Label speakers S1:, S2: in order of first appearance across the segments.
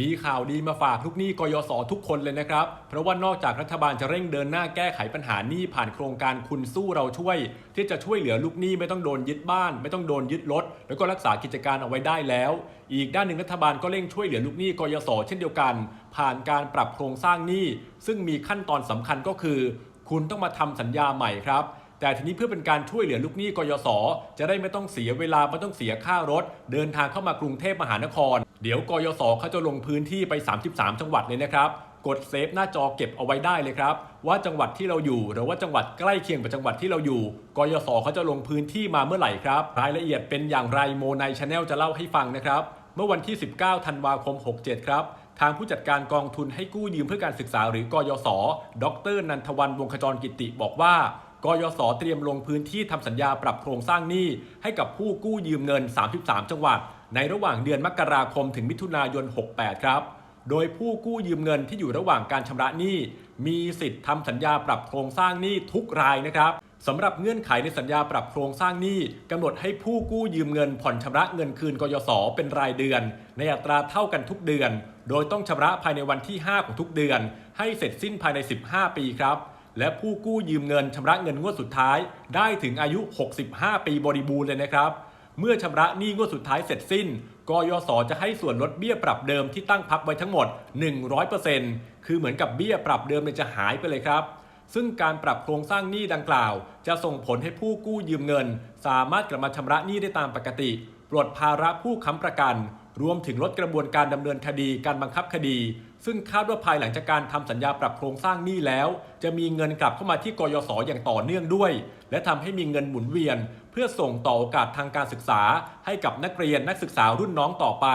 S1: มีข่าวดีมาฝากลูกหนี้กยศทุกคนเลยนะครับ เพราะว่านอกจากรัฐบาลจะเร่งเดินหน้าแก้ไขปัญหาหนี้ผ่านโครงการคุณสู้เราช่วย ที่จะช่วยเหลือลูกหนี้ไม่ต้องโดนยึดบ้าน ไม่ต้องโดนยึดรถแล้วก็รักษากิจการเอาไว้ได้แล้ว อีกด้านหนึ่งรัฐบาลก็เร่งช่วยเหลือลูกหนี้กยศเช่นเดียวกัน ผ่านการปรับโครงสร้างหนี้ซึ่งมีขั้นตอนสำคัญก็คือ คุณต้องมาทำสัญญาใหม่ครับ แต่ทีนี้เพื่อเป็นการช่วยเหลือลูกหนี้กยศจะได้ไม่ต้องเสียเวลาไม่ต้องเสียค่ารถ เดินทางเข้ามากรุงเทพมหานคร เดี๋ยวกยศเขาจะลงพื้นที่ไป 33 จังหวัดเลยนะครับกดเซฟหน้าจอเก็บเอาไว้ได้เลยครับ ว่าจังหวัดที่เราอยู่ หรือว่าจังหวัดใกล้เคียงกับจังหวัดที่เราอยู่กยศเขาจะลงพื้นที่มาเมื่อไหร่ครับ รายละเอียดเป็นอย่างไรโมไนชาแนลจะเล่าให้ฟังนะครับ เมื่อวันที่ 19 ธันวาคม 67 ครับ ทางผู้จัดการกองทุนให้กู้ยืมเพื่อการศึกษาหรือกยศ ดร นันทวันวงขจรกิติบอกว่า กยศเตรียมลงพื้นที่ทำสัญญาปรับโครงสร้างหนี้ ให้กับผู้กู้ยืมเงิน 33 จังหวัด ในระหว่างเดือนมกราคมถึงมิถุนายน 68 ครับ โดยผู้กู้ยืมเงินที่อยู่ระหว่างการชำระหนี้ มีสิทธิ์ทำสัญญาปรับโครงสร้างหนี้ทุกรายนะครับสำหรับเงื่อนไขในสัญญาปรับโครงสร้างหนี้กำหนดให้ผู้กู้ยืมเงินผ่อนชำระเงินคืนกยศเป็นรายเดือน ในอัตราเท่ากันทุกเดือน โดยต้องชำระภายในวันที่ 5 ของทุกเดือน ให้เสร็จสิ้นภายใน 15 ปีครับ และผู้กู้ยืมเงินชำระเงินงวดสุดท้าย ได้ถึงอายุ 65 ปีบริบูรณ์เลยนะครับ เมื่อชำระหนี้งวดสุดท้ายเสร็จสิ้นกยศจะให้ส่วนลดเบี้ยปรับเดิมที่ตั้งพักไว้ทั้งหมด 100%คือเหมือนกับเบี้ยปรับเดิมเนี่ยจะหายไปเลยครับ ซึ่งการปรับโครงสร้างหนี้ดังกล่าว จะส่งผลให้ผู้กู้ยืมเงิน สามารถกลับมาชำระหนี้ได้ตามปกติ ปลดภาระผู้ค้ำประกัน รวมถึงลดกระบวนการดำเนินคดีการบังคับคดี ซึ่งคาดว่าภายหลังจากการทำสัญญาปรับโครงสร้างหนี้แล้ว จะมีเงินกลับเข้ามาที่กยศอย่างต่อเนื่องด้วย และทำให้มีเงินหมุนเวียน เพื่อส่งต่อโอกาสทางการศึกษา ให้กับนักเรียนนักศึกษารุ่นน้องต่อไป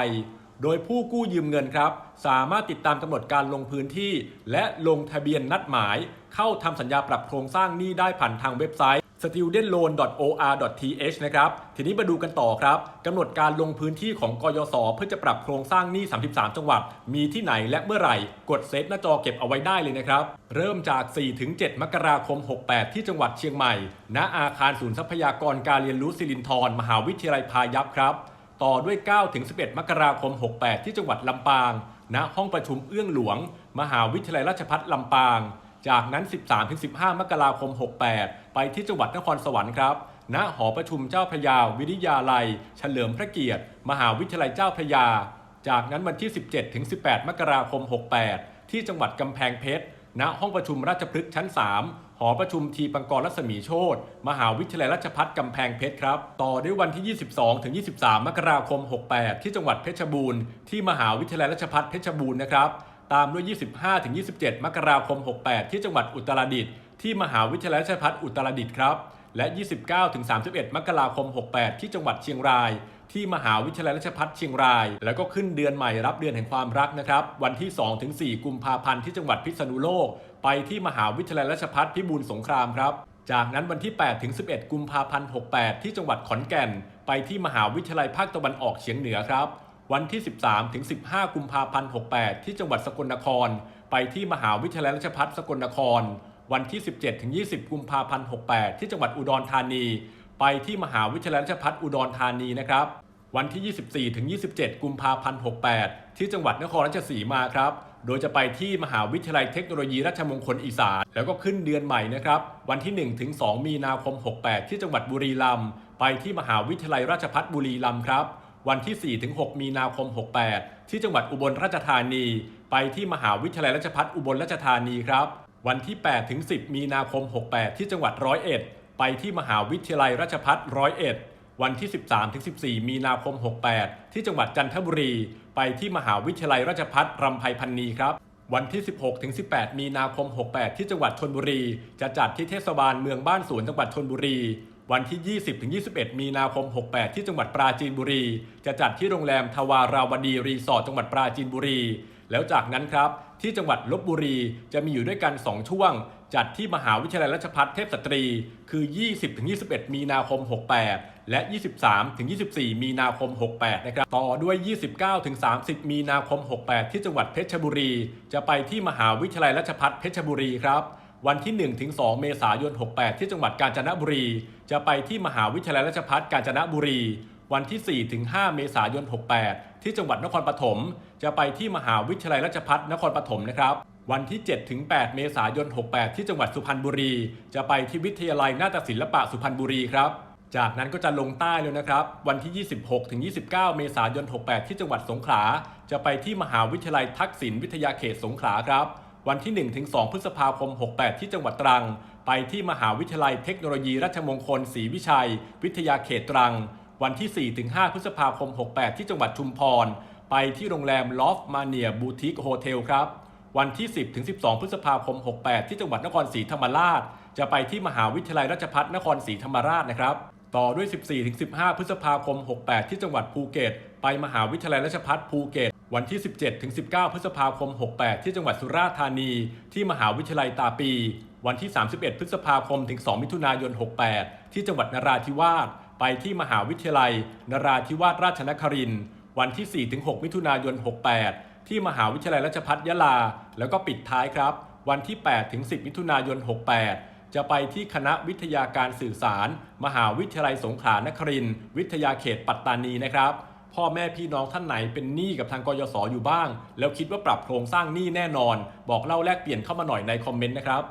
S1: โดยผู้กู้ยืมเงินครับ สามารถติดตามกำหนดการลงพื้นที่ และลงทะเบียนนัดหมาย เข้าทำสัญญาปรับโครงสร้างหนี้ได้ผ่านทางเว็บไซต์ studentloan.or.th นะครับ ทีนี้มาดูกันต่อครับกำหนดการลงพื้นที่ของกยศเพื่อจะปรับโครงสร้างหนี้ 33 จังหวัด มีที่ไหนและเมื่อไหร่ กดเซฟหน้าจอเก็บเอาไว้ได้เลยนะครับ เริ่มจาก 4-7 มกราคม 68 ที่จังหวัดเชียงใหม่ ณ อาคารศูนย์ทรัพยากรการเรียนรู้สิรินธรมหาวิทยาลัยพายัพครับต่อด้วย 9-11 มกราคม 68 ที่จังหวัดลำปาง ณ ห้องประชุมเอื้องหลวง มหาวิทยาลัยราชภัฏลำปาง จากนั้น 13-15 มกราคม 68 ไปที่จังหวัดนครสวรรค์ครับ ณ หอประชุมเจ้าพระยา วิทยาลัย เฉลิมพระเกียรติ มหาวิทยาลัยเจ้าพระยา จากนั้นวันที่ 17-18 มกราคม 68 ที่จังหวัดกำแพงเพชร ณ ห้องประชุมราชพฤกษ์ชั้น 3หอประชุมทีปังกรรัศมีโชตมหาวิทยาลัยราชภัฏกำแพงเพชรครับ ต่อด้วยวันที่ 22-23 มกราคม 68 ที่จังหวัดเพชรบูรณ์ ที่มหาวิทยาลัยราชภัฏเพชรบูรณ์นะครับ ตามด้วย 25-27 มกราคม 68 ที่จังหวัดอุตรดิตถ์ที่มหาวิทยาลัยราชภัฏอุตรดิตถ์ครับ และ 29-31 มกราคม 68 ที่จังหวัดเชียงราย ที่มหาวิทยาลัยราชภัฏเชียงราย แล้วก็ขึ้นเดือนใหม่รับเดือนแห่งความรักนะครับ วันที่ 2-4 กุมภาพันธ์ที่จังหวัดพิษณุโลก ไปที่มหาวิทยาลัยราชภัฏพิบูลสงครามครับจากนั้นวันที่8-11 กุมภาพันธ์ 68 ที่จังหวัดขอนแก่น ไปที่มหาวิทยาลัยภาคตะวันออกเฉียงเหนือครับ วันที่ 13 ถึง 15 กุมภาพันธ์ 68 ที่จังหวัดสกลนคร ไปที่มหาวิทยาลัยราชภัฏสกลนคร วันที่ 17 ถึง 20 กุมภาพันธ์ 68 ที่จังหวัดอุดรธานี ไปที่มหาวิทยาลัยราชภัฏอุดรธานีนะครับ วันที่ 24 ถึง 27 กุมภาพันธ์ 68 ที่จังหวัดนครราชสีมาครับ โดยจะไปที่มหาวิทยาลัยเทคโนโลยีราชมงคลอีสาน แล้วก็ขึ้นเดือนใหม่นะครับ วันที่ 1 ถึง 2 มีนาคม 68 ที่จังหวัดบุรีรัมย์ ไปที่มหาวิทยาลัยราชภัฏบุรีรัมย์ครับ วันที่4ถึง6มีนาคม 68 ที่จังหวัดอุบลราชธานี ไปที่มหาวิทยาลัยราชภัฏอุบลราชธานีครับ วันที่8ถึง10 มีนาคม 68 ที่จังหวัดร้อยเอ็ดไปที่มหาวิทยาลัยราชภัฏร้อยเอ็ดวันที่ 13ถึง14 มีนาคม 68 ที่จังหวัดจันทบุรี ไปที่มหาวิทยาลัยราชภัฏรำไพพันนีครับวันที่ 16ถึง18 มีนาคม 68 ที่จังหวัดชนบุรี จะจัดที่เทศบาลเมืองบ้านสวนจังหวัดชนบุรี วันที่ 20-21 มีนาคม 68 ที่จังหวัดปราจีนบุรี จะจัดที่โรงแรมทวาราวดีรีสอร์ทจังหวัดปราจีนบุรี แล้วจากนั้นครับ ที่จังหวัดลบบุรีจะมีอยู่ด้วยกัน 2 ช่วง จัดที่มหาวิทยาลัยราชภัฏเทพสตรี คือ 20-21 มีนาคม 68 และ 23-24 มีนาคม 68 นะครับ ต่อด้วย 29-30 มีนาคม 68 ที่จังหวัดเพชรบุรี จะไปที่มหาวิทยาลัยราชภัฏเพชรบุรีครับ วันที่ 1-2 เมษายน 68 ที่จังหวัดกาญจนบุรี จะไปที่มหาวิทยาลัยราชภัฏกาญจนบุรี วันที่ 4-5 เมษายน 68 ที่จังหวัดนครปฐม จะไปที่มหาวิทยาลัยราชภัฏนครปฐมนะครับ วันที่ 7-8 เมษายน 68 ที่จังหวัดสุพรรณบุรี จะไปที่วิทยาลัยนาฏศิลปะสุพรรณบุรีครับ จากนั้นก็จะลงใต้เลยนะครับ วันที่ 26-29 เมษายน 68 ที่จังหวัดสงขลา จะไปที่มหาวิทยาลัยทักษิณวิทยาเขตสงขลาครับ วันที่ 1-2 พฤษภาคม 68 ที่จังหวัดตรัง ไปที่มหาวิทยาลัยเทคโนโลยีราชมงคลศรีวิชัย วิทยาเขตตรัง วันที่ 4-5 พฤษภาคม 68 ที่จังหวัดชุมพร ไปที่โรงแรมลอฟมาเนียบูติกโฮเทลครับ วันที่ 10-12 พฤษภาคม 68 ที่จังหวัดนครศรีธรรมราช จะไปที่มหาวิทยาลัยราชภัฏนครศรีธรรมราชนะครับต่อด้วย 14-15 พฤษภาคม 68 ที่จังหวัดภูเก็ต ไปมหาวิทยาลัยราชภัฏภูเก็ต วันที่ 17-19 พฤษภาคม 68 ที่จังหวัดสุราษฎร์ธานี ที่มหาวิทยาลัยตาปี วันที่ 31 พฤษภาคม ถึง 2 มิถุนายน 68 ที่จังหวัดนราธิวาส ไปที่มหาวิทยาลัย นราธิวาสราชนครินทร์วันที่4-6มิถุนายน 68 ที่มหาวิทยาลัยราชภัฏยะลา แล้วก็ปิดท้ายครับ วันที่8-10 มิถุนายน 68จะไปที่คณะวิทยาการสื่อสาร มหาวิทยาลัยสงขลานครินทร์วิทยาเขตปัตตานีนะครับ พ่อแม่พี่น้องท่านไหนเป็นหนี้กับทางกยศอยู่บ้าง แล้วคิดว่าปรับโครงสร้างหนี้แน่นอน บอกเล่าแลกเปลี่ยนเข้ามาหน่อยในคอมเมนต์นะครับ